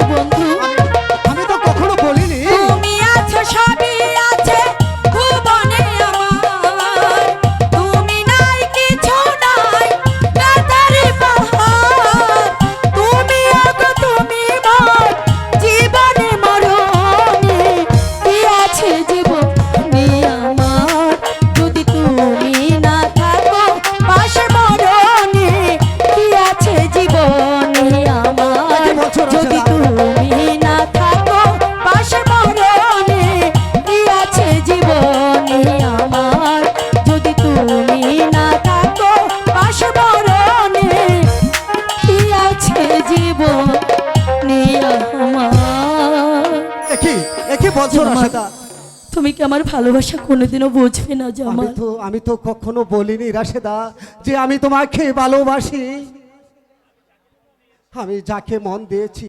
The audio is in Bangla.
বন্ধু। একে বলছো রাশেদা তুমি কি আমার ভালোবাসা কোনোদিনও বুঝবে না জামাল আমি তো আমি তো কখনো বলিনি রাশেদা যে আমি তোমাকে ভালোবাসি। আমি যাকে মন দিয়েছি